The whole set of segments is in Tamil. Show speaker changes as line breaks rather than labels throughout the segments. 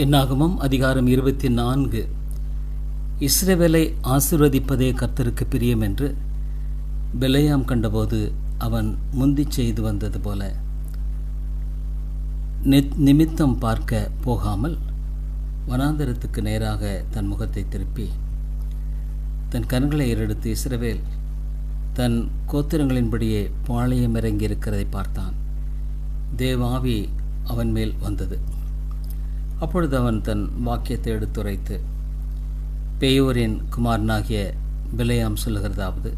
என்னாகமும்? அதிகாரம் இருபத்தி நான்கு. இஸ்ரேவேலை ஆசிர்வதிப்பதே கர்த்தருக்கு பிரியம் என்று பெலையாம் கண்டபோது அவன் முந்திச் செய்து வந்தது போல நிமித்தம் பார்க்க போகாமல் வனாந்தரத்துக்கு நேராக தன் முகத்தை திருப்பி தன் கண்களை ஏறெடுத்து இஸ்ரவேல் தன் கோத்திரங்களின்படியே பாளையம் இறங்கியிருக்கிறதை பார்த்தான். தேவாவி அவன் மேல் வந்தது. அப்பொழுது அவன் தன் வாக்கியத்தை எடுத்துரைத்து பேயோரின் குமாரனாகிய பிலையாம் சொல்லுகிறதாவது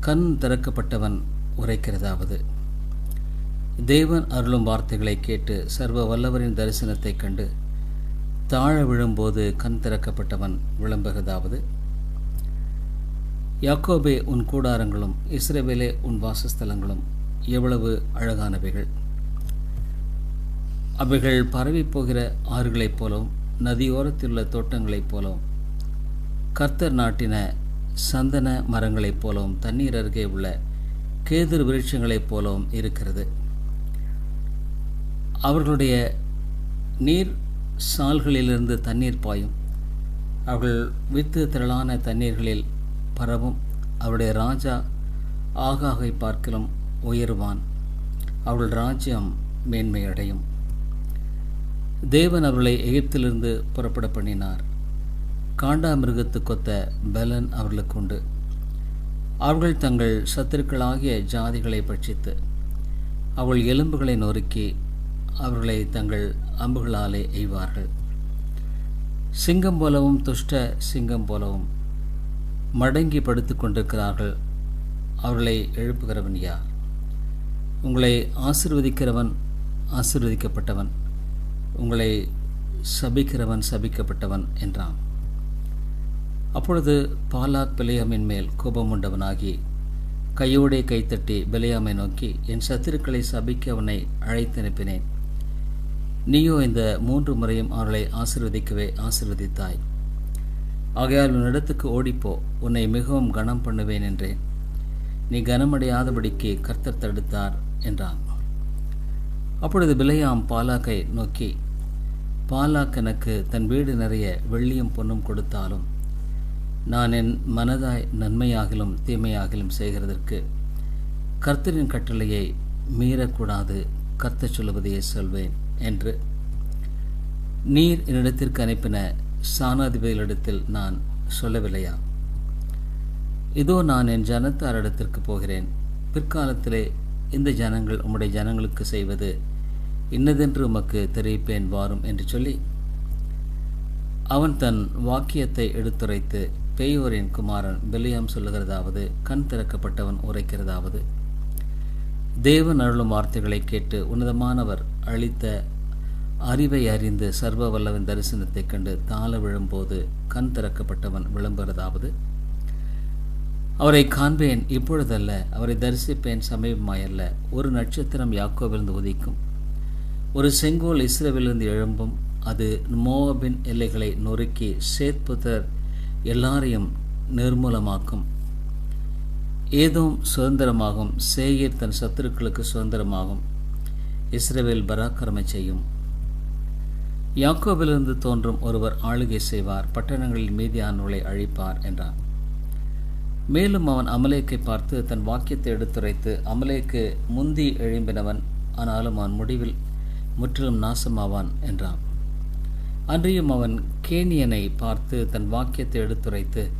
கண் திறக்கப்பட்டவன் உரைக்கிறதாவது. தேவன் அருளும் வார்த்தைகளை கேட்டு சர்வ வல்லவரின் தரிசனத்தைக் கண்டு தாழ விழும்போது கண் திறக்கப்பட்டவன் விளம்புகிறதாவது. யாக்கோபே உன் கூடாரங்களும் இஸ்ரேவேலே உன் வாசஸ்தலங்களும் எவ்வளவு அழகானவைகள். அவைகள் பரவிப்போகிற ஆறுகளைப் போலவும் நதியோரத்திலுள்ள தோட்டங்களைப் போலவும் கர்த்தர் நாட்டின சந்தன மரங்களைப் போலவும் தண்ணீர் அருகே உள்ள கேதுரு விருட்சங்களைப் போலவும் இருக்கிறது. அவர்களுடைய நீர் சால்களிலிருந்து தண்ணீர் பாயும். அவர்கள் வித்து திரளான தண்ணீர்களில் பரவும். அவருடைய ராஜா ஆகாகை பார்க்கிலும் உயருவான். அவள் ராஜ்யம் மேன்மையடையும். தேவன் அவர்களை எகிப்திலிருந்து புறப்பட பண்ணினார். காண்டாமிருகத்து கொத்த பலன் அவர்களுக்கு உண்டு. அவர்கள் தங்கள் சத்துருக்களாகிய ஜாதிகளை பட்சித்து அவள் எலும்புகளை நொறுக்கி அவர்களை தங்கள் அம்புகளாலே எய்வார்கள். சிங்கம் போலவும் துஷ்ட சிங்கம் போலவும் மடங்கி படுத்து கொண்டிருக்கிறார்கள். அவர்களை எழுப்புகிறவன் யார்? உங்களை ஆசிர்வதிக்கிறவன் ஆசிர்வதிக்கப்பட்டவன். உங்களை சபிக்கிறவன் சபிக்கப்பட்டவன் என்றான். அப்பொழுது பாலாக் பிலையாமின் மேல் கோபமுண்டவனாகி கையோடே கைத்தட்டி பிலையாமை நோக்கி என் சத்துருக்களை சபிக்க அவனை அழைத்து அனுப்பினேன். நீயோ இந்த மூன்று முறையும் அவர்களை ஆசிர்வதிக்கவே ஆசிர்வதித்தாய். ஆகையால் உன்னிடத்துக்கு ஓடிப்போ உன்னை மிகவும் கனம் பண்ணுவேன் என்றேன். நீ கனமடையாதபடிக்கு கர்த்தர் தடுத்தார் என்றான். அப்பொழுது பிலையாம் பாலாக்கை நோக்கி பாலாக் எனக்கு தன் வீடு நிறைய வெள்ளியும் பொன்னும் கொடுத்தாலும் நான் என் மனதாய் நன்மையாகிலும் தீமையாகிலும் செய்கிறதற்கு கர்த்தரின் கட்டளையை மீறக்கூடாது கர்த்த சொல்லுவதையே சொல்வேன் என்று. நீர் என்னிடத்திற்கு அனுப்பின சானாதிபதிகளிடத்தில் நான் சொல்லவில்லையா? இதோ நான் என் ஜனத்தாரிடத்திற்கு போகிறேன். பிற்காலத்திலே இந்த ஜனங்கள் உம்முடைய ஜனங்களுக்கு செய்வது இன்னதென்று உமக்கு தெரிவிப்பேன் வாரும் என்று சொல்லி அவன் தன் வாக்கியத்தை எடுத்துரைத்து பேயோரின் குமாரன் பெலியாம் சொல்லுகிறதாவது கண் திறக்கப்பட்டவன் உரைக்கிறதாவது. தேவன் அருளும் வார்த்தைகளை கேட்டு உன்னதமானவர் அளித்த அறிவை அறிந்து சர்வ வல்லவன் தரிசனத்தைக் கண்டு தாழ விழும்போது கண் திறக்கப்பட்டவன் விளம்புகிறதாவது. அவரை காண்பேன் இப்பொழுதல்ல அவரை தரிசிப்பேன் சமீபமாயல்ல. ஒரு நட்சத்திரம் யாக்கோவிலிருந்து உதிக்கும். ஒரு செங்கோல் இஸ்ரேவிலிருந்து எழும்பும். அது மோவாபின் எல்லைகளை நொறுக்கி சேத்புத்தர் எல்லாரையும் நிர்மூலமாக்கும். ஏதும் சுதந்திரமாகும். சேயர் தன் சத்துருக்களுக்கு சுதந்திரமாகும். இஸ்ரேவேல் பராக்கிரமை செய்யும். யாக்கோவிலிருந்து தோன்றும் ஒருவர் ஆளுகை செய்வார். பட்டணங்களில் மீதியானவர்களை அழிப்பார் என்றார் மேலும் அவன் அமலேக்கை பார்த்து தன் வாக்கியத்தை எடுத்துரைத்து அமலேக்கு முந்தி எழும்பினவன் ஆனாலும் அவன் முடிவில் முற்றிலும் நாசமாவான் என்றான். அன்றியும் அவன் கேனியனை பார்த்து தன் வாக்கியத்தை எடுத்துரைத்து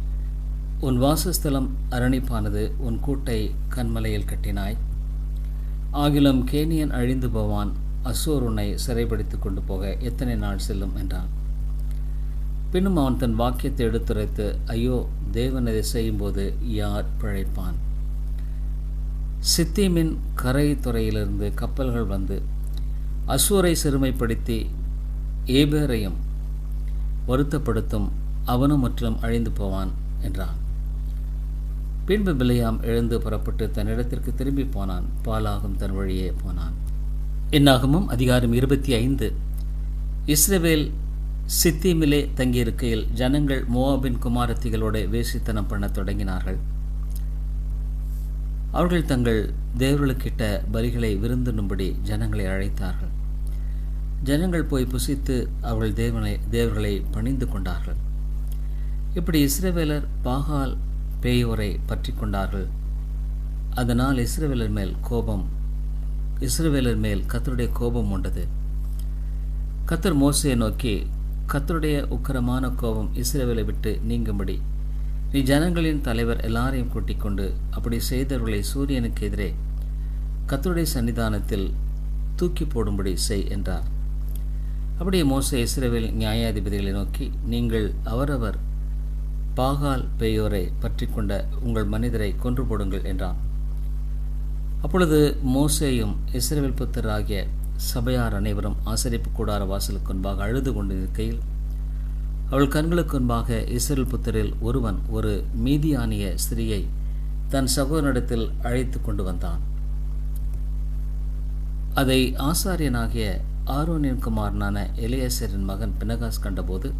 உன் வாசஸ்தலம் அரணிப்பானது உன் கூட்டை கண்மலையில் கட்டினாய். ஆகிலும் கேனியன் அழிந்து போவான் அசோர் உன்னை சிறைப்படுத்தி கொண்டு போக எத்தனை நாள் செல்லும் என்றான். பின்னும் அவன் தன் வாக்கியத்தை எடுத்துரைத்து ஐயோ தேவன் இதை செய்யும்போது யார் பிழைப்பான்? சித்திமின் கரை துறையிலிருந்து கப்பல்கள் வந்து அசூரை சிறுமைப்படுத்தி ஏபேரையும் வருத்தப்படுத்தும் அவனும் முற்றிலும் அழிந்து போவான் என்றான். பின்பு பிலையாம் எழுந்து புறப்பட்டு தன் இடத்திற்கு திரும்பி போனான். பாலாகும் தன் வழியே போனான். என்னாகமும் அதிகாரம் இருபத்தி ஐந்து. இஸ்ரேவேல் சித்திமிலே தங்கியிருக்கையில் ஜனங்கள் மோவாபின் குமாரத்திகளோடு வேசித்தனம் பண்ண தொடங்கினார்கள். அவர்கள் தங்கள் தேவர்களுக்கிட்ட பலிகளை விருந்தினும்படி ஜனங்களை அழைத்தார்கள். ஜனங்கள் போய் புசித்து அவர்கள் தேவனை தேவர்களை பணிந்து கொண்டார்கள். இப்படி இஸ்ரவேலர் பாகால் பேயோரை பற்றி கொண்டார்கள். அதனால் இஸ்ரவேலர் மேல் கோபம் இஸ்ரவேலர் மேல் கத்தருடைய கோபம் உண்டது கத்தர் மோசையை நோக்கி கத்தருடைய உக்கரமான கோபம் இஸ்ரேவேலை விட்டு நீங்கும்படி. நீ ஜனங்களின் தலைவர் எல்லாரையும் கூட்டிக் கொண்டு அப்படி செய்தவர்களை சூரியனுக்கு எதிரே கத்தருடைய சன்னிதானத்தில் தூக்கி போடும்படி செய் என்றார். அப்படியே மோச இஸ்ரேவேல் நியாயாதிபதிகளை நோக்கி நீங்கள் அவரவர் பாகால் பெயோரை பற்றி கொண்ட உங்கள் மனிதரை கொன்று போடுங்கள் என்றான். அப்பொழுது மோசேயும் இஸ்ரேவேல் புத்தராகிய சபையார் அனைவரும் ஆசரிப்பு கூடார வாசலுக்கு முன்பாக அழுது கொண்டு நிற்கையில் அவள் கண்களுக்கு முன்பாக இஸ்ரேல் புத்தரில் ஒருவன் ஒரு மீதியானிய ஸ்திரியை தன் சகோதரனிடத்தில் அழைத்து கொண்டு வந்தான். அதை ஆசாரியனாகிய ஆரோனின் குமாரனான இளையசரின் மகன் பினகாஸ் கண்டபோது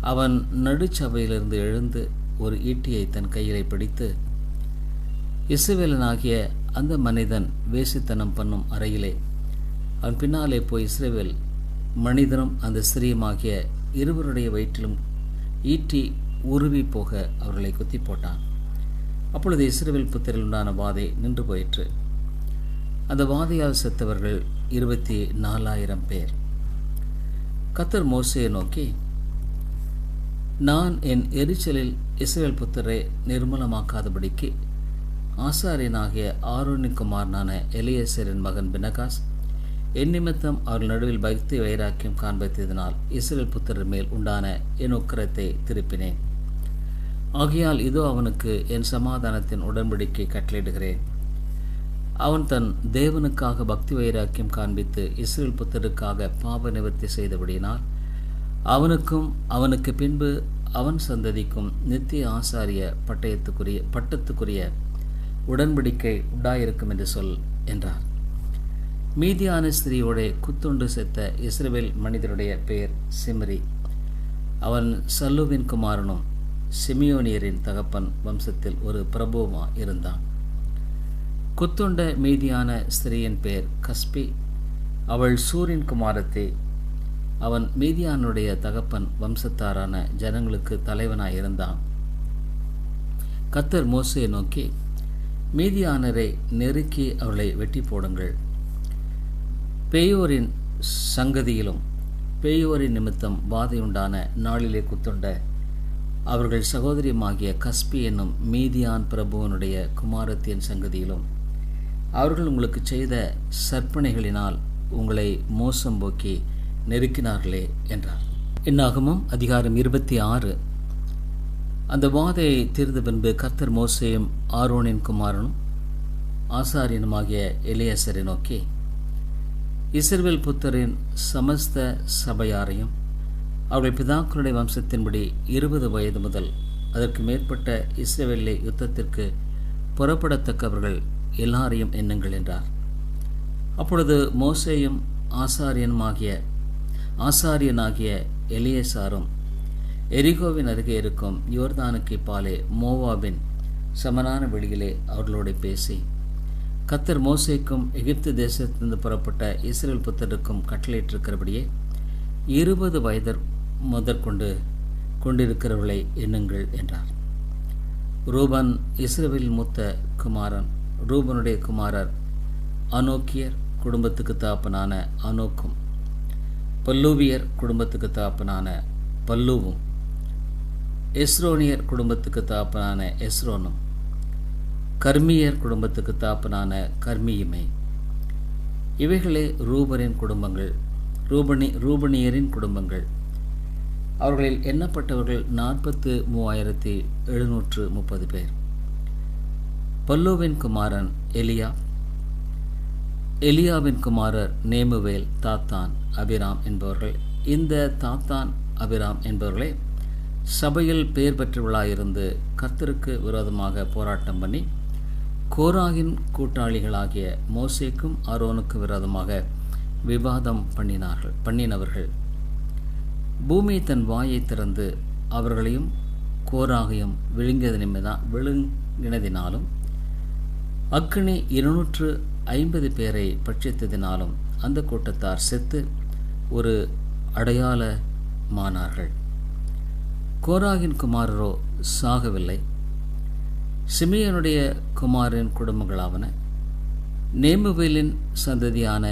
அவன் நடுச்சபையிலிருந்து எழுந்து ஒரு ஈட்டியை தன் கையிலே பிடித்து இசுவேலனாகிய அந்த மனிதன் வேசித்தனம் பண்ணும் அறையிலே அவன் பின்னாலே போய் இஸ்ரேவேல் மனிதனும் அந்த ஸ்திரீயுமாகிய இருவருடைய வயிற்றிலும் ஈட்டி உருவி போக அவர்களை குத்தி போட்டான். அப்பொழுது இஸ்ரேவேல் புத்திரில் உண்டான வாதை நின்று போயிற்று. அந்த வாதையால் செத்தவர்கள் இருபத்தி நாலாயிரம் பேர். கத்தர் மோசையை நோக்கி நான் என் எரிச்சலில் இஸ்ரேல் புத்தரை நிர்மூலமாக்காதபடிக்கு ஆசாரியனாகிய ஆரோனி குமாரனான எலியேசரின் மகன் பினகாஸ் எந்நிமித்தம் அவர்கள் நடுவில் பக்தி வைராக்கியம் காண்பித்ததினால் இஸ்ரேல் புத்தர் மேல் உண்டான என் உக்கரத்தை திருப்பினேன். ஆகையால் இதோ அவனுக்கு என் சமாதானத்தின் உடன்படிக்கை கட்டளையிடுகிறேன். அவன் தன் தேவனுக்காக பக்தி வைராக்கியம் காண்பித்து இஸ்ரேல் புத்தருக்காக பாப நிவர்த்தி செய்தபடியினால் அவனுக்கும் அவனுக்கு பின்பு அவன் சந்ததிக்கும் நித்திய ஆசாரிய பட்டயத்துக்குரிய பட்டத்துக்குரிய உடன்படிக்கை உண்டாயிருக்கும் என்று சொல் என்றார். மீதியான ஸ்திரீயோட குத்துண்டு செத்த இஸ்ரேல் மனிதனுடைய பெயர் சிம்ரி. அவன் சல்லுவின் குமாரனும் சிமியோனியரின் தகப்பன் வம்சத்தில் ஒரு பிரபுவமாக இருந்தான். குத்துண்ட மீதியான ஸ்திரீயின் பெயர் கஸ்பி. அவள் சூரியன் குமாரத்தை அவன் மீதியானுடைய தகப்பன் வம்சத்தாரான ஜனங்களுக்கு தலைவனாயிருந்தான் கத்தர் மோசையை நோக்கி மீதியானரை நெருக்கி அவளை வெட்டி போடுங்கள். பேயோரின் சங்கதியிலும் பேயோரின் நிமித்தம் வாதையுண்டான நாளிலே குத்துண்ட அவர்கள் சகோதரியமாகிய கஸ்பி என்னும் மீதியான் பிரபுவனுடைய குமாரத்தின் சங்கதியிலும் அவர்கள் உங்களுக்கு செய்த சற்பனைகளினால் உங்களை மோசம் போக்கி நெருக்கினார்களே என்றார். இன்னாகமும் அதிகாரம் இருபத்தி ஆறு. அந்த வாதையை தீர்ந்த பின்பு கர்த்தர் மோசையும் ஆரோனின் குமாரனும் ஆசாரியனுமாகிய இளையசரை நோக்கி இசர்வேல் புத்தரின் சமஸ்த சபையாரையும் அவருடைய பிதாக்களுடைய வம்சத்தின்படி இருபது வயது முதல் அதற்கு மேற்பட்ட இஸ்ரேவேலை யுத்தத்திற்கு புறப்படத்தக்கவர்கள் எல்லாரையும் எண்ணுங்கள் என்றார். அப்பொழுது மோசேயும் ஆசாரியனுமாகிய ஆசாரியனாகிய எலியசாரும் எரிகோவின் அருகே இருக்கும் யோர்தானுக்கு பாலே மோவாபின் சமனான வெளியிலே அவர்களோடு பேசி கத்தர் மோசேக்கும் எகிப்து தேசத்திலிருந்து புறப்பட்ட இஸ்ரேல் புத்தருக்கும் கட்டளையிட்டிருக்கிறபடியே இருபது வயதர் முதற்கொண்டு கொண்டிருக்கிறவர்களை எண்ணுங்கள் என்றார். ரூபன் இஸ்ரேலில் மூத்த குமாரன் ரூபனுடைய குமாரர் அனோக்கியர் குடும்பத்துக்கு தாப்பனான அனோக்கும் பல்லூவியர் குடும்பத்துக்கு தாப்பனான பல்லூவும் எஸ்ரோனியர் குடும்பத்துக்கு தாப்பனான எஸ்ரோனும் கர்மியர் குடும்பத்துக்கு தாப்பனான கர்மியுமே. இவைகளே ரூபரின் குடும்பங்கள் ரூபனி ரூபனியரின் குடும்பங்கள். அவர்களில் எண்ணப்பட்டவர்கள் நாற்பத்து மூவாயிரத்தி எழுநூற்று முப்பது பேர். பல்லுவின் குமாரன் எலியா எலியாவின் குமாரர் நேமுவேல் தாத்தான் அபிராம் என்பவர்கள். இந்த தாத்தான் அபிராம் என்பவர்களே சபையில் பெயர் பெற்றவர்களாயிருந்து கர்த்தருக்கு விரோதமாக போராட்டம் பண்ணி கோராகின் கூட்டாளிகளாகிய மோசேக்கும் ஆரோனுக்கு விரோதமாக விவாதம் பண்ணினார்கள் பண்ணினவர்கள். பூமி தன் வாயை திறந்து அவர்களையும் கோராகையும் விழுங்கியது நிமிதா விழுங்கினதினாலும் அக்கினி இருநூற்று ஐம்பது பேரை பட்சித்ததினாலும் அந்த கூட்டத்தார் செத்து ஒரு அடையாளமானார்கள். கோராகின் குமாரரோ சாகவில்லை. சிமியனுடைய குமாரின் குடும்பங்களாவன. நேமுவேலின் சந்ததியான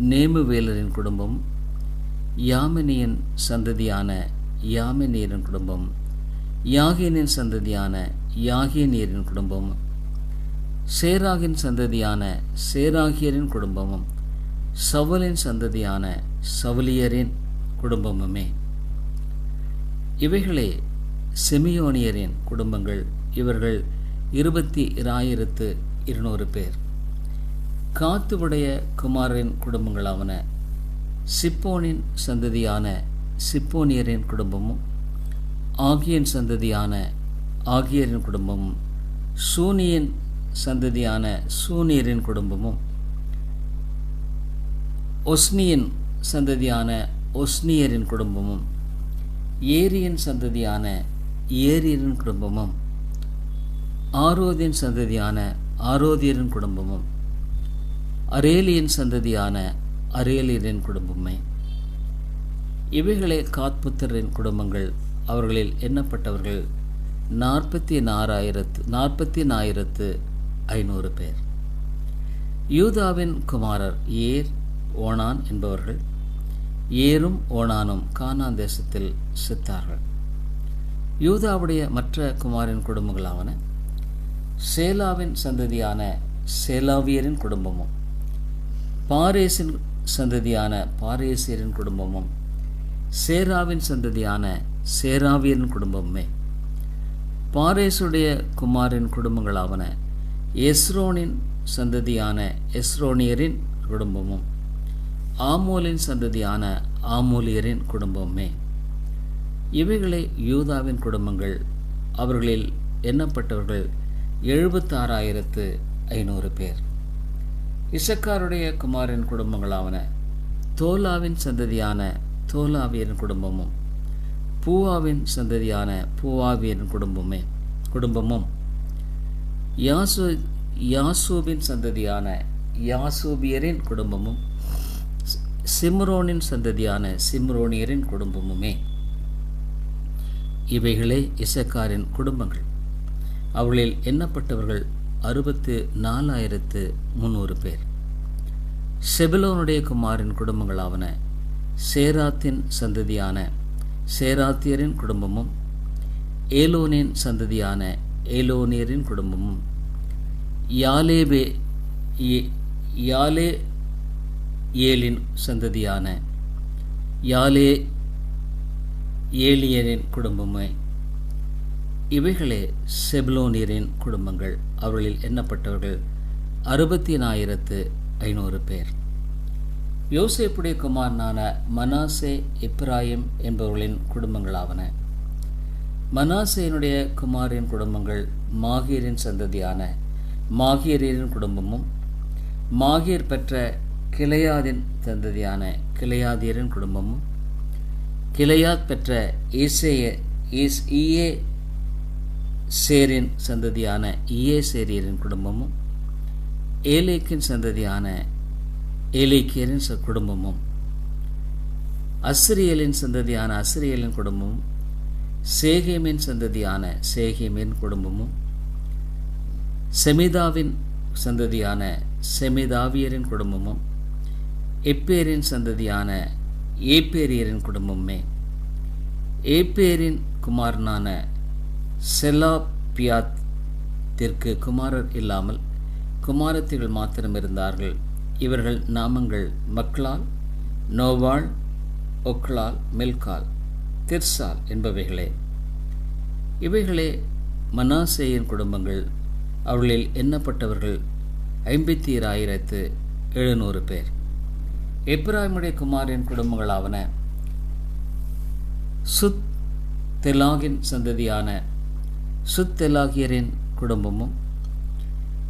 நேமுவேலரின் குடும்பம் யாமினியின் சந்ததியான யாமினியரின் குடும்பம் யாகினின் சந்ததியான யாகினியரின் குடும்பம் சேராகின் சந்ததியான சேராகியரின் குடும்பமும் சவலின் சந்ததியான சவலியரின் குடும்பமுமே. இவைகளே செமியோனியரின் குடும்பங்கள். இவர்கள் இருபத்தி இராயிரத்து இருநூறு பேர். காத்துவுடைய குமாரின் குடும்பங்களாவன சிப்போனின் சந்ததியான சிப்போனியரின் குடும்பமும் ஆகியன் சந்ததியான ஆகியரின் குடும்பமும் சூனியன் சந்ததியான சூனியரின் குடும்பமும் ஒஸ்னியன் சந்ததியான ஒஸ்னியரின் குடும்பமும் ஏரியன் சந்ததியான ஏரியரின் குடும்பமும் ஆரோதியின் சந்ததியான ஆரோதியரின் குடும்பமும் அரேலியின் சந்ததியான அரேலியரின் குடும்பமே இவைகளே காத்புத்தரின் குடும்பங்கள். அவர்களில் எண்ணப்பட்டவர்கள் நாற்பத்தி நாறாயிரத்து நாற்பத்தி நாயிரத்து ஐநூறு பேர். யூதாவின் குமாரர் ஏர் ஓனான் என்பவர்கள் ஏரும் ஓனானும் கானான் தேசத்தில் செத்தார்கள். யூதாவுடைய மற்ற குமாரின் குடும்பங்களாவன சேலாவின் சந்ததியான சேலாவியரின் குடும்பமும் பாரேசின் சந்ததியான பாரேசியரின் குடும்பமும் சேராவின் சந்ததியான சேராவியரின் குடும்பமுமே. பாரேசுடைய குமாரின் குடும்பங்களாவன எஸ்ரோனின் சந்ததியான எஸ்ரோனியரின் குடும்பமும் ஆமோலின் சந்ததியான ஆமோலியரின் குடும்பமே இவைகளே யூதாவின் குடும்பங்கள். அவர்களில் எண்ணப்பட்டவர்கள் எழுபத்தாறாயிரத்து ஐநூறு பேர். இசக்காருடைய குமாரின் குடும்பங்களாவன தோலாவின் சந்ததியான தோலாவியரின் குடும்பமும் பூவாவின் சந்ததியான பூவாவியரின் குடும்பமே குடும்பமும். யாசு யாசூபின் சந்ததியான யாசூபியரின் குடும்பமும் சிம்ரோனின் சந்ததியான சிம்ரோனியரின் குடும்பமுமே. இவைகளே இசக்காரின் குடும்பங்கள். அவர்களில் எண்ணப்பட்டவர்கள் அறுபத்து நாலாயிரத்து முந்நூறு பேர். செபிலோனுடைய குமாரின் குடும்பங்களாவன சேராத்தின் சந்ததியான சேராத்தியரின் குடும்பமும் ஏலோனின் சந்ததியான ஏலோனியரின் குடும்பமும் யாலேபே யாலே ஏலின் சந்ததியான யாலே ஏலியனின் குடும்பமே இவைகளே செப்லோனியரின் குடும்பங்கள். அவர்களில் எண்ணப்பட்டவர்கள் அறுபத்தி நாயிரத்து ஐநூறு பேர். யோசேப்புடைய குமாரனான மனாசே இப்ராஹிம் என்பவர்களின் குடும்பங்களாவன. மனாசேனுடைய குமாரின் குடும்பங்கள் மாகீரின் சந்ததியான மாகீரியரின் குடும்பமும் மாகீர் பெற்ற கிளையாதின் சந்ததியான கிளையாதியரின் குடும்பமும் கிளையாத் பெற்ற ஈசேய ஈஸ் ஈயே சேரின் சந்ததியான இயே சேரியரின் குடும்பமும் ஏலேக்கின் சந்ததியான ஏலேக்கியரின் குடும்பமும் அஸ்ரியலின் சந்ததியான அஸ்ரியலின் குடும்பமும் சேகேமின் சந்ததியான சேகேமின் குடும்பமும் செமிதாவின் சந்ததியான செமிதாவியரின் குடும்பமும் எப்பேரின் சந்ததியான ஏப்பேரியரின் குடும்பமே ஏப்பேரின் குமாரனான செலாபியாத்திற்கு குமாரர் இல்லாமல் குமாரத்திகள் மாத்திரம் இருந்தார்கள் இவர்கள் நாமங்கள் மக்லால் நோவாள் ஒக்லால் மில்கால் திர்சால் என்பவைகளே. இவைகளே மனாசேயின் குடும்பங்கள். அவர்களில் எண்ணப்பட்டவர்கள் ஐம்பத்தி இராயிரத்து எழுநூறு பேர். எப்ராஹிமுடைய குமாரின் குடும்பங்களாவன? சுத் தெலாகின் சந்ததியான சுத்தெலாகியரின் குடும்பமும்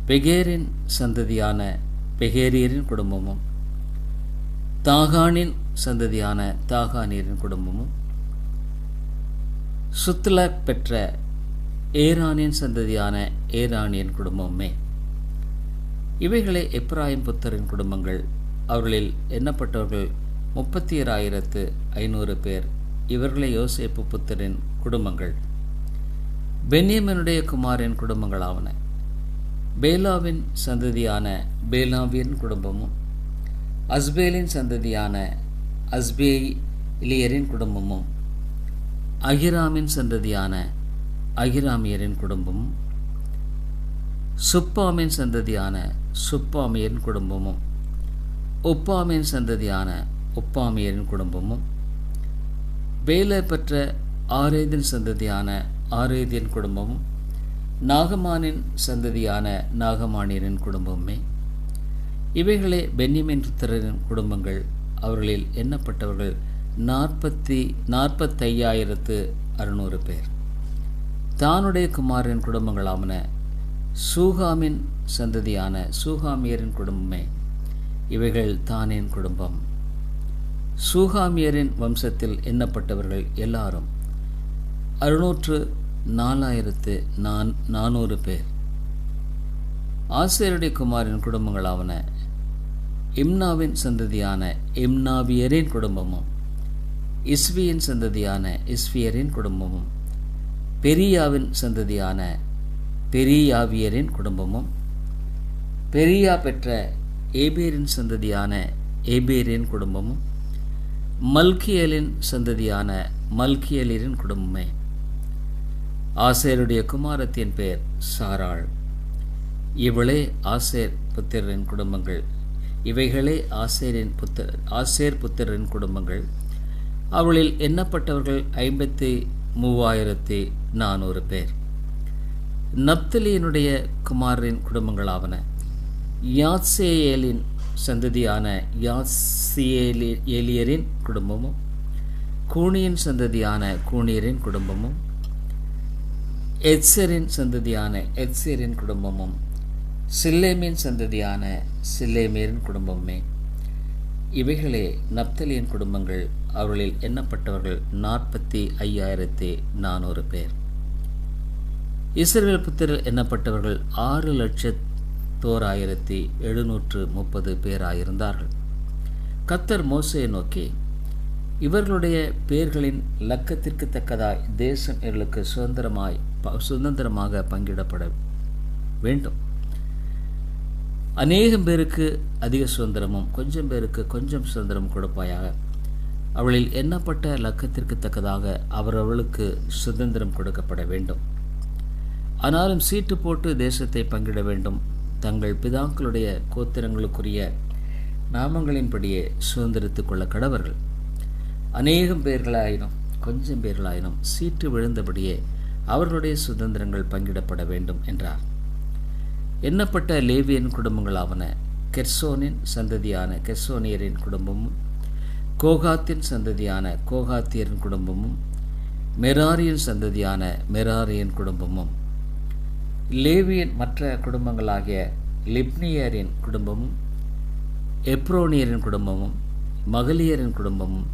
பெகேரின் சந்ததியான பெகேரியரின் குடும்பமும் தாகானின் சந்ததியான தாகானியரின் குடும்பமும் சுத்லக் பெற்ற ஏரானின் சந்ததியான ஏரானியன் குடும்பமுமே. இவைகளே எப்ராஹிம் புத்தரின் குடும்பங்கள். அவர்களில் எண்ணப்பட்டவர்கள் முப்பத்தி ஏழாயிரத்து ஐநூறு பேர். இவர்களே யோசேப்பு புத்தரின் குடும்பங்கள். பென்யமனுடைய குமாரின் குடும்பங்களாவன. பேலாவின் சந்ததியான பேலாவின் குடும்பமும் அஸ்பேலின் சந்ததியான அஸ்பேலியரின் குடும்பமும் அகிராமின் சந்ததியான அகிராமியரின் குடும்பமும் சுப்பாமின் சந்ததியான சுப்பாமியரின் குடும்பமும் உப்பாமின் சந்ததியான உப்பாமியரின் குடும்பமும் பேலை பெற்ற ஆரேதின் சந்ததியான ஆரேதியன் குடும்பமும் நாகமானின் சந்ததியான நாகமானியரின் குடும்பமுமே. இவைகளே பென்யமின் புத்திரரின் குடும்பங்கள். அவர்களில் எண்ணப்பட்டவர்கள் நாற்பத்தி நாற்பத்தையாயிரத்து அறுநூறு பேர். தானுடைய குமாரின் குடும்பங்களாமன சூகாமின் சந்ததியான சூகாமியரின் குடும்பமே. இவைகள் தானின் குடும்பம். சூகாமியரின் வம்சத்தில் எண்ணப்பட்டவர்கள் எல்லாரும் அறுநூற்று நாலாயிரத்து நான் நானூறு பேர். ஆசிரியருடைய குமாரின் குடும்பங்களாவன இம்னாவின் சந்ததியான இம்னாவியரின் குடும்பமும் இஸ்வியின் சந்ததியான இஸ்வியரின் குடும்பமும் பெரியாவின் சந்ததியான பெரியாவியரின் குடும்பமும் பெரியா பெற்ற ஏபேரின் சந்ததியான ஏபேரின் குடும்பமும் மல்கியலின் சந்ததியான மல்கியலின் குடும்பமே. ஆசேருடைய குமாரத்தின் பெயர் சாராள். இவளே ஆசேர் புத்திரரின் குடும்பங்கள். இவைகளே ஆசேரின் புத்திர ஆசேர் புத்திரரின் குடும்பங்கள். அவளில் எண்ணப்பட்டவர்கள் ஐம்பத்தி மூவாயிரத்தி நானூறு பேர். நப்தலியினுடைய குமாரின் குடும்பங்களாவன. யாத்சேயலின் சந்ததியான யாசியேலி ஏலியரின் குடும்பமும் கூனியின் சந்ததியான கூனியரின் குடும்பமும் எட்சரின் சந்ததியான எட்சரின் குடும்பமும் சில்லேமின் சந்ததியான சில்லேமியரின் குடும்பமுமே. இவைகளே நப்தலியின் குடும்பங்கள் அவர்களில் எண்ணப்பட்டவர்கள் நாற்பத்தி ஐயாயிரத்தி நானூறு பேர். இஸ்ரேல் புத்திரர் எண்ணப்பட்டவர்கள் ஆறு லட்சத்தோராயிரத்தி எழுநூற்று முப்பது பேராயிருந்தார்கள். கத்தர் மோசையை நோக்கி இவர்களுடைய பேர்களின் லக்கத்திற்கு தக்கதாய் தேசம் இவர்களுக்கு சுதந்திரமாய் சுதந்திரமாக பங்கிடப்பட வேண்டும். அநேகம் பேருக்கு அதிக சுதந்திரமும் கொஞ்சம் பேருக்கு கொஞ்சம் சுதந்திரம் கொடுப்பாயாக. அவளில் எண்ணப்பட்ட லக்கத்திற்கு தக்கதாக அவரவர்களுக்கு சுதந்திரம் கொடுக்கப்பட வேண்டும். ஆனாலும் சீட்டு போட்டு தேசத்தை பங்கிட வேண்டும். தங்கள் பிதாக்களுடைய கோத்திரங்களுக்குரிய நாமங்களின்படியே சுதந்திரித்துக் கொள்ள கடவர்கள். அநேகம் பேர்களாயினும் கொஞ்சம் பேர்களாயினும் சீட்டு விழுந்தபடியே அவர்களுடைய சுதந்திரங்கள் பங்கிடப்பட வேண்டும் என்றார். எண்ணப்பட்ட லேவியன் குடும்பங்களாவன கெர்சோனின் சந்ததியான கெர்சோனியரின் குடும்பமும் கோகாத்தின் சந்ததியான கோகாத்தியரின் குடும்பமும் மெராரியின் சந்ததியான மெராரியின் குடும்பமும் லேவியன் மற்ற குடும்பங்களாகிய லிப்னியரின் குடும்பமும் எப்ரோனியரின் குடும்பமும் மகளியரின் குடும்பமும்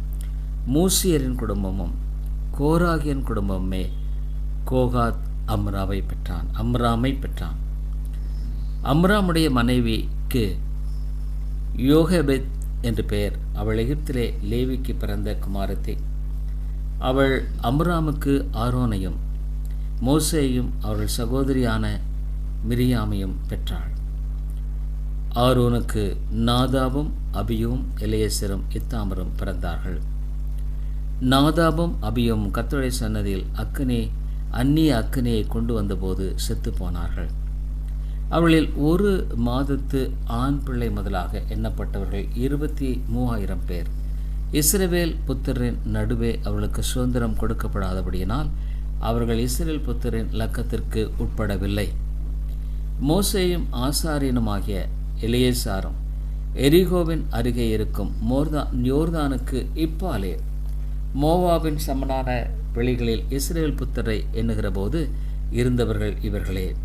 மூசியரின் குடும்பமும் கோராகியன் குடும்பமே கோகாத் அம்ராவை பெற்றான். அம்ராமை பெற்றான். அம்ராமுடைய மனைவிக்கு யோகபெத் என்று பெயர். அவள் எகிப்திலே லேவிக்கு பிறந்த குமாரத்தை. அவள் அம்ராமுக்கு ஆரோனையும் மோசேயும் அவள் சகோதரியான மிரியாமையும் பெற்றாள். ஆரோனுக்கு நாதாவும் அபியும் இளையசரும் இத்தாமரும் பிறந்தார்கள். நாதாபும் அபியும் கத்தோடைய சன்னதியில் அக்கனே அந்நிய அக்கனையை கொண்டு வந்தபோது செத்து போனார்கள். அவளில் ஒரு மாதத்து ஆண் பிள்ளை முதலாக எண்ணப்பட்டவர்கள் இருபத்தி மூவாயிரம் பேர். இஸ்ரவேல் புத்தரின் நடுவே அவர்களுக்கு சுதந்திரம் கொடுக்கப்படாதபடியினால் அவர்கள் இஸ்ரேல் புத்தரின் லக்கத்திற்கு உட்படவில்லை. மோசேயும் ஆசாரியனுமாகிய எலியேசாரும் எரிகோவின் அருகே இருக்கும் மோர்தா யோர்தானுக்கு இப்பாலே மோவாவின் சமனான வெளிகளில் இஸ்ரேல் புத்தரை எண்ணுகிற போது இருந்தவர்கள் இவர்களே.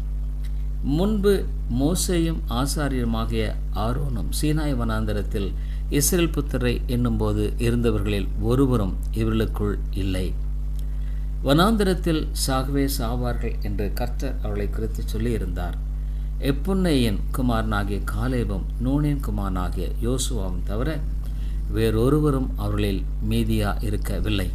முன்பு மோசேயும் ஆசாரியருமாகிய ஆரோனும் சீனாய் வனாந்தரத்தில் இஸ்ரேல் புத்தரை எண்ணும்போது இருந்தவர்களில் ஒருவரும் இவர்களுக்குள் இல்லை. வனாந்தரத்தில் சாகவே சாவார்கள் என்று கர்த்தர் அவளை குறித்து சொல்லியிருந்தார். எப்புன்னையின் குமாரனாகிய காலேபும் நூனின் குமாரனாகிய யோசுவாவும் தவிர வேறொருவரும் அவர்களில் மீதியா இருக்கவில்லை.